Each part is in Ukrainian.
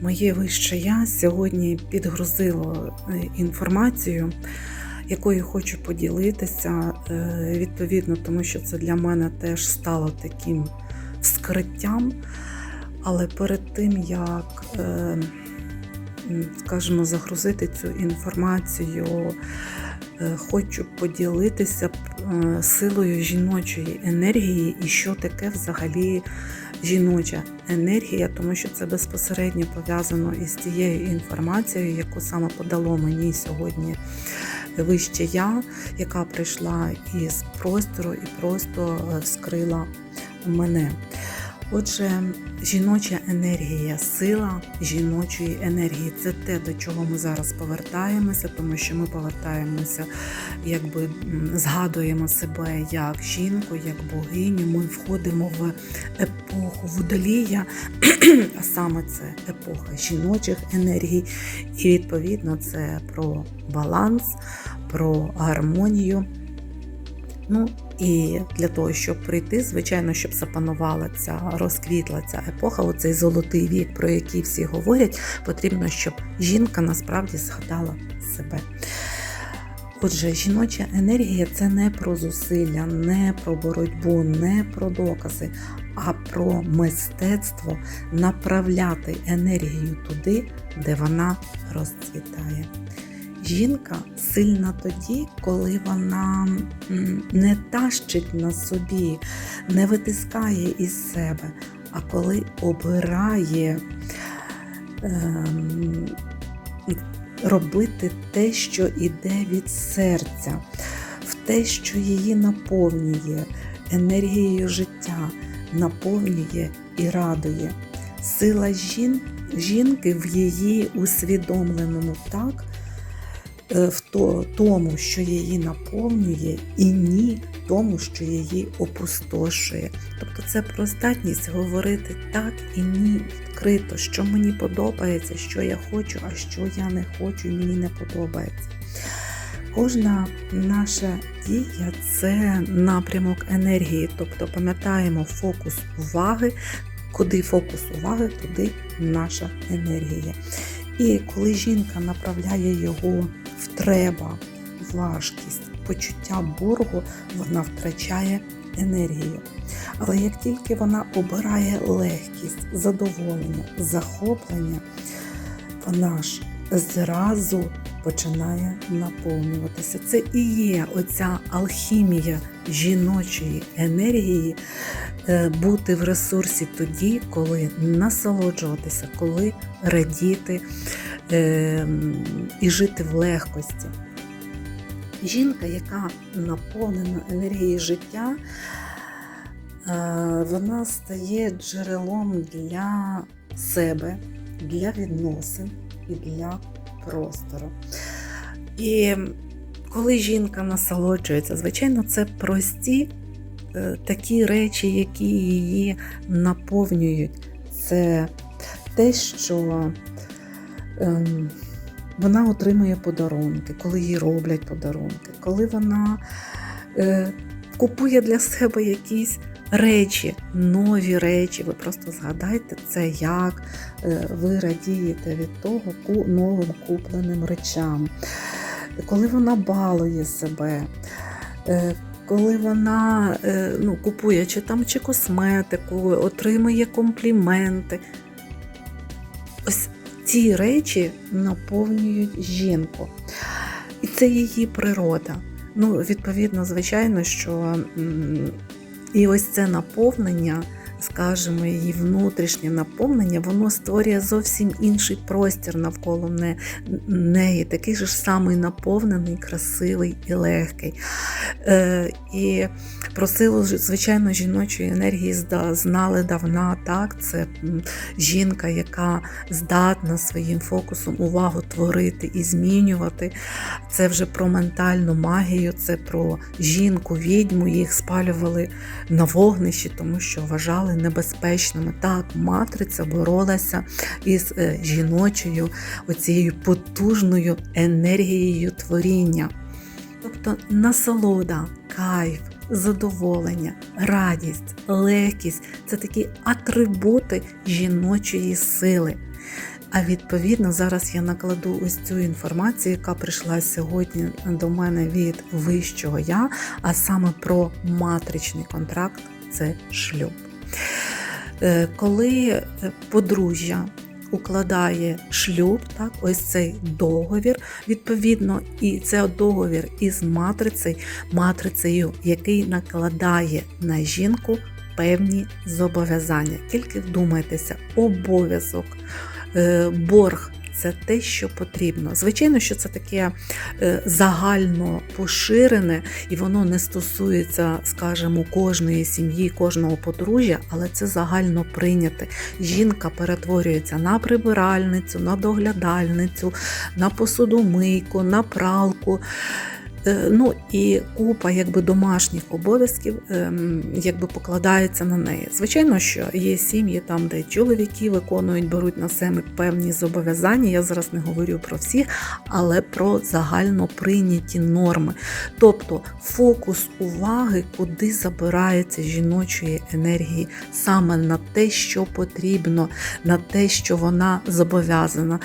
Моє вище я сьогодні підгрузило е, інформацію, якою хочу поділитися, е, відповідно, тому що це для мене теж стало таким вскриттям. Але перед тим, як, е, скажімо, загрузити цю інформацію, хочу поділитися силою жіночої енергії і що таке взагалі жіноча енергія, тому що це безпосередньо пов'язано із тією інформацією, яку саме подало мені сьогодні вище я, яка прийшла із простору і просто е, вскрила мене. Отже, жіноча енергія, сила жіночої енергії це те, до чого ми зараз повертаємося, тому що ми повертаємося, якби згадуємо себе як жінку, як богиню. Ми входимо в епоху водолія, а саме це епоха жіночих енергій. І відповідно це про баланс, про гармонію. Ну і для того, щоб прийти, звичайно, щоб запанувала ця розквітла ця епоха, оцей золотий вік, про який всі говорять, потрібно, щоб жінка насправді згадала себе. Отже, жіноча енергія це не про зусилля, не про боротьбу, не про докази, а про мистецтво направляти енергію туди, де вона розцвітає. Жінка сильна тоді, коли вона не тащить на собі, не витискає із себе, а коли обирає ем, робити те, що іде від серця, в те, що її наповнює енергією життя, наповнює і радує. Сила жін, жінки в її усвідомленому так в тому, що її наповнює, і ні тому, що її опустошує. Тобто це про здатність говорити так і ні відкрито, що мені подобається, що я хочу, а що я не хочу, мені не подобається. Кожна наша дія це напрямок енергії, тобто пам'ятаємо фокус уваги, куди фокус уваги, туди наша енергія. І коли жінка направляє його в треба, важкість, почуття боргу, вона втрачає енергію. Але як тільки вона обирає легкість, задоволення, захоплення, вона ж зразу починає наповнюватися. Це і є оця алхімія жіночої енергії, е, бути в ресурсі тоді, коли насолоджуватися, коли радіти і жити в легкості. Жінка, яка наповнена енергією життя, е, вона стає джерелом для себе, для відносин і для простору. І коли жінка насолоджується, звичайно, це прості е, такі речі, які її наповнюють. Це те, що вона отримує подарунки, коли їй роблять подарунки, коли вона е, купує для себе якісь речі, нові речі. Ви просто згадайте це, як е, ви радієте від того новим купленим речам, коли вона балує себе. е, Коли вона ну, купує чи там чи косметику, отримує компліменти. Ось ці речі наповнюють жінку. І це її природа. Ну, відповідно, звичайно, що і ось це наповнення, скажімо, її внутрішнє наповнення, воно створює зовсім інший простір навколо неї, такий же ж самий наповнений, красивий і легкий. Е, і про силу, звичайно, жіночої енергії знали давна, так, це жінка, яка здатна своїм фокусом увагу творити і змінювати. Це вже про ментальну магію, це про жінку, відьму. Їх спалювали на вогнищі, тому що вважали небезпечними. Так, матриця боролася із е, жіночою, оцією потужною енергією творіння. Тобто насолода, кайф, задоволення, радість, легкість це такі атрибути жіночої сили. А відповідно, зараз я накладу ось цю інформацію, яка прийшла сьогодні до мене від вищого я, а саме про матричний контракт це шлюб. Е, Коли е, подружжя укладає шлюб, так, ось цей договір, відповідно, і це договір із матрицею, матрицею, який накладає на жінку певні зобов'язання. Тільки вдумайтеся, обов'язок, е, борг. Це те, що потрібно. Звичайно, що це таке е, загально поширене, і воно не стосується, скажімо, кожної сім'ї, кожного подружжя, але це загально прийняте. Жінка перетворюється на прибиральницю, на доглядальницю, на посудомийку, на пралку. Е, Ну і купа якби домашніх обов'язків ем, якби покладається на неї. Звичайно, що є сім'ї там, де чоловіки виконують, беруть на себе певні зобов'язання. Я зараз не говорю про всіх, але про загально прийняті норми. Тобто фокус уваги, куди забирається жіночої енергії, саме на те, що потрібно, на те, що вона зобов'язана.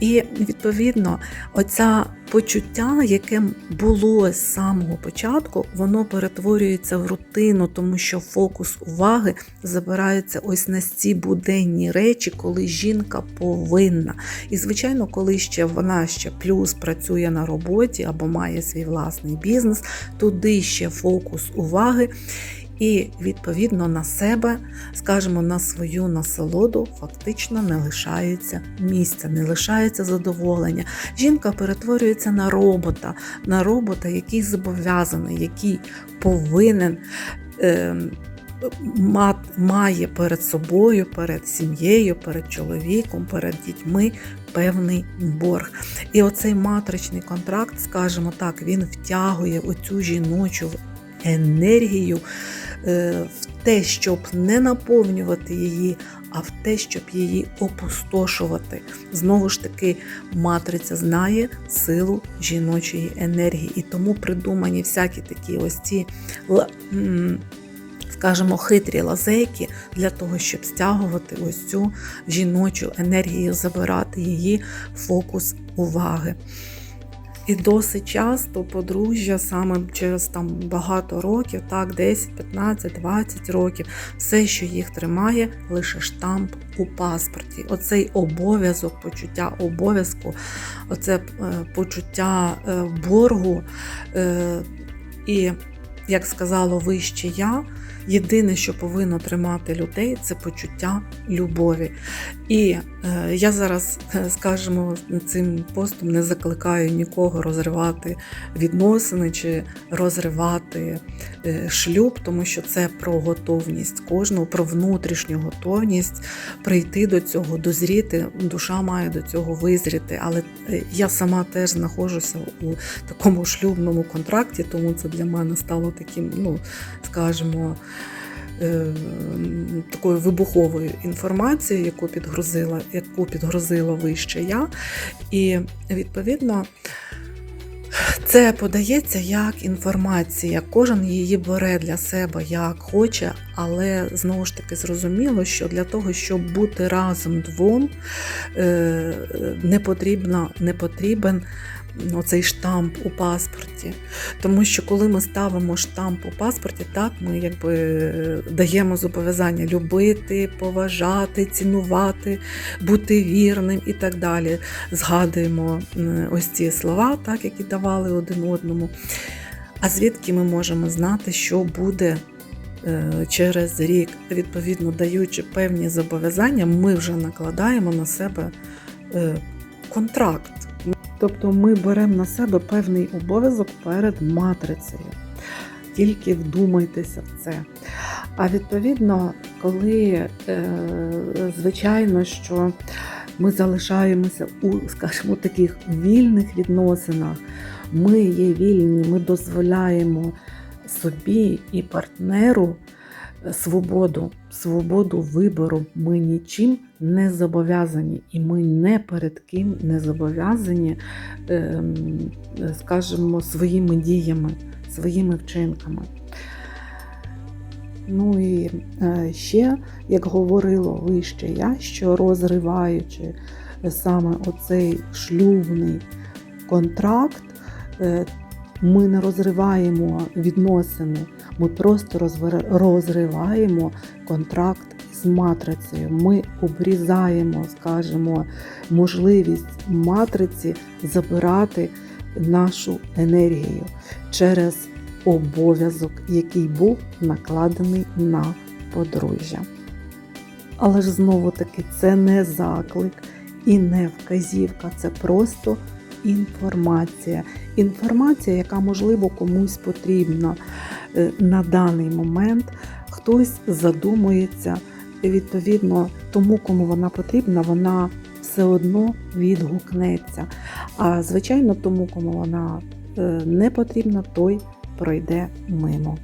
І відповідно, оця почуття, яке було з самого початку, воно перетворюється в рутину, тому що фокус уваги забирається ось на ці буденні речі, коли жінка повинна. І, звичайно, коли ще вона ще плюс працює на роботі або має свій власний бізнес, туди ще фокус уваги. І відповідно на себе, скажімо, на свою насолоду фактично не лишається місця, не лишається задоволення. Жінка перетворюється на робота, на робота, який зобов'язаний, який повинен. Е, Має перед собою, перед сім'єю, перед чоловіком, перед дітьми певний борг. І оцей матричний контракт, скажімо так, він втягує оцю жіночу енергію в те, щоб не наповнювати її, а в те, щоб її опустошувати. Знову ж таки, матриця знає силу жіночої енергії, і тому придумані всякі такі ось ці. Скажімо, хитрі лазейки для того, щоб стягувати ось цю жіночу енергію, забирати її фокус уваги. І досить часто подружжя саме через там багато років, так, 10, 15, 20 років, все, що їх тримає, лише штамп у паспорті. Оцей обов'язок, почуття обов'язку, оце почуття боргу. І, як сказало вище я, Єдине, що повинно тримати людей, це почуття любові. І е, я зараз, скажімо, цим постом не закликаю нікого розривати відносини чи розривати е, шлюб, тому що це про готовність кожного, про внутрішню готовність прийти до цього, дозріти. Душа має до цього визріти. Але е, я сама теж знаходжуся у такому шлюбному контракті, тому це для мене стало таким, ну скажімо, такою вибуховою інформацією, яку підгрузила, яку підгрузила вище я. І відповідно. Це подається як інформація, кожен її бере для себе як хоче, але знову ж таки зрозуміло, що для того, щоб бути разом двом, не потрібно, не потрібен оцей штамп у паспорті. Тому що коли ми ставимо штамп у паспорті, так ми якби даємо зобов'язання любити, поважати, цінувати, бути вірним і так далі. Згадуємо ось ці слова, так, які давали один одному. А звідки ми можемо знати, що буде е, через рік, відповідно даючи певні зобов'язання, ми вже накладаємо на себе е, контракт. Тобто ми беремо на себе певний обов'язок перед матрицею. Тільки вдумайтеся в це. А відповідно, коли, е, звичайно, що ми залишаємося у, скажімо, таких вільних відносинах, ми є вільні, ми дозволяємо собі і партнеру свободу, свободу вибору. Ми нічим не зобов'язані, і ми не перед ким не зобов'язані, ем, скажімо, своїми діями, своїми вчинками. Ну і е, ще, як говорило вище я, що розриваючи саме оцей шлюбний контракт, е, ми не розриваємо відносини, ми просто розриваємо контракт з матрицею. Ми обрізаємо, скажімо, можливість матриці забирати нашу енергію через обов'язок, який був накладений на подружжя. Але ж знову таки це не заклик і не вказівка, це просто інформація. Інформація, яка, можливо, комусь потрібна е, на даний момент. Хтось задумується, відповідно, тому, кому вона потрібна, вона все одно відгукнеться. А звичайно, тому, кому вона е, не потрібна, той пройде мимо.